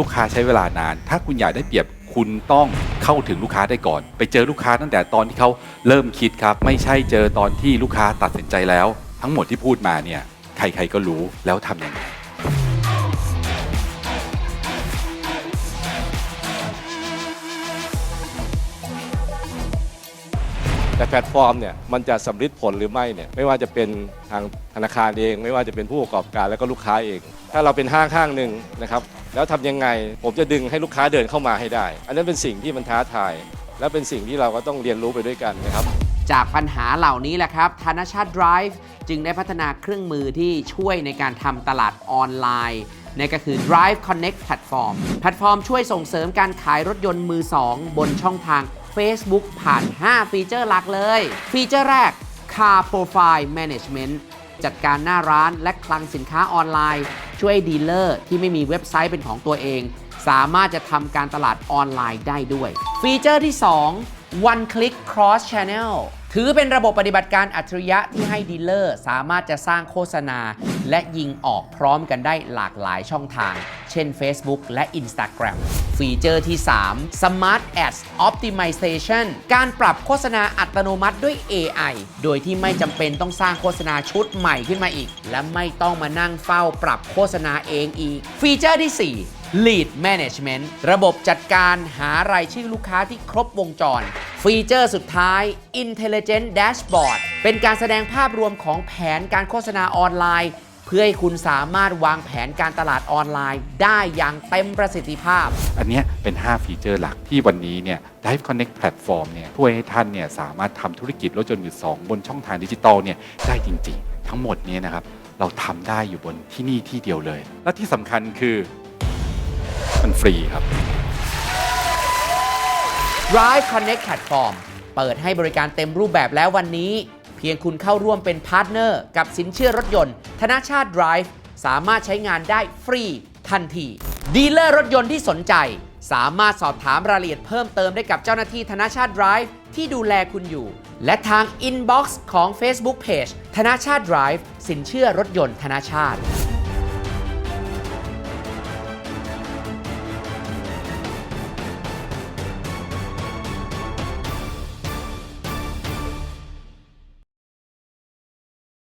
ลูกค้าใช้เวลานาน ถ้าคุณอยากได้เปรียบคุณต้องเข้าถึงลูกค้าได้ก่อน ไปเจอลูกค้าตั้งแต่ตอนที่เขาเริ่มคิดครับ ไม่ใช่เจอตอนที่ลูกค้าตัดสินใจแล้ว ทั้งหมดที่พูดมาเนี่ย ใครๆก็รู้แล้วทำยังไง แต่แพลตฟอร์มเนี่ยมันจะสำลิดผลหรือไม่เนี่ยไม่ว่าจะเป็นทางธนาคารเอง ไม่ว่าจะเป็นผู้ประกอบการแล้วก็ลูกค้าเอง ถ้าเราเป็นห้างห้างหนึ่งนะครับแล้วทำยังไงผมจะดึงให้ลูกค้าเดินเข้ามาให้ได้ อันนั้นเป็นสิ่งที่มันท้าทาย และเป็นสิ่งที่เราก็ต้องเรียนรู้ไปด้วยกันนะครับจากปัญหาเหล่านี้แหละครับธนชาติ Drive จึงได้พัฒนาเครื่องมือที่ช่วยในการทำตลาดออนไลน์นั่นก็คือ Drive Connect Platform แพลตฟอร์มช่วยส่งเสริมการขายรถยนต์มือ 2 บนช่องทาง Facebook ผ่าน 5 ฟีเจอร์หลักเลย ฟีเจอร์แรก Car Profile Management จัดการหน้าร้านและคลังสินค้าออนไลน์ ช่วยดีลเลอร์ที่ไม่มีเว็บไซต์เป็นของตัวเอง สามารถจะทำการตลาดออนไลน์ได้ด้วย ฟีเจอร์ที่ 2 One Click Cross Channel ถือเป็นระบบปฏิบัติการอัจฉริยะที่ให้ดีลเลอร์ สามารถจะสร้างโฆษณา และยิงออกพร้อมกันได้หลากหลายช่องทาง เช่น Facebook และ Instagram ฟีเจอร์ที่ 3 Smart Ads Optimization การปรับโฆษณาอัตโนมัติด้วย AI โดยที่ไม่จำเป็นต้องสร้างโฆษณาชุดใหม่ขึ้นมาอีก และไม่ต้องมานั่งเฝ้าปรับโฆษณาเองอีก ฟีเจอร์ที่ 4 Lead Management ระบบจัดการหารายชื่อลูกค้าที่ครบวงจร ฟีเจอร์สุดท้าย Intelligent Dashboard เป็นการแสดงภาพรวมของแผนการโฆษณาออนไลน์ เพื่อให้คุณสามารถวางแผนการตลาดออนไลน์ได้อย่างเต็มประสิทธิภาพ อันเนี้ยเป็น 5 ฟีเจอร์หลักที่วันนี้เนี่ย Drive Connect Platform เนี่ยช่วยให้ท่านเนี่ยสามารถทำธุรกิจรถยนต์มือสองบนช่องทางดิจิตอลเนี่ยได้จริง ๆ ทั้งหมดเนี้นะครับเราทำได้อยู่บนที่นี่ที่เดียวเลย และที่สำคัญคือมันฟรีครับ Drive Connect Platform เปิดให้บริการเต็มรูปแบบแล้ววันนี้เพียงคุณเข้าร่วมเป็นพาร์ทเนอร์กับสินเชื่อรถยนต์ ธนาชาติ Drive สามารถใช้งานได้ฟรีทันที ดีลเลอร์รถยนต์ที่สนใจ สามารถสอบถามรายละเอียดเพิ่มเติมได้กับเจ้าหน้าที่ธนาชาติ Drive ที่ดูแลคุณอยู่ และทาง Inbox ของ Facebook Page ธนาชาติ Drive สินเชื่อรถยนต์ธนาชาติ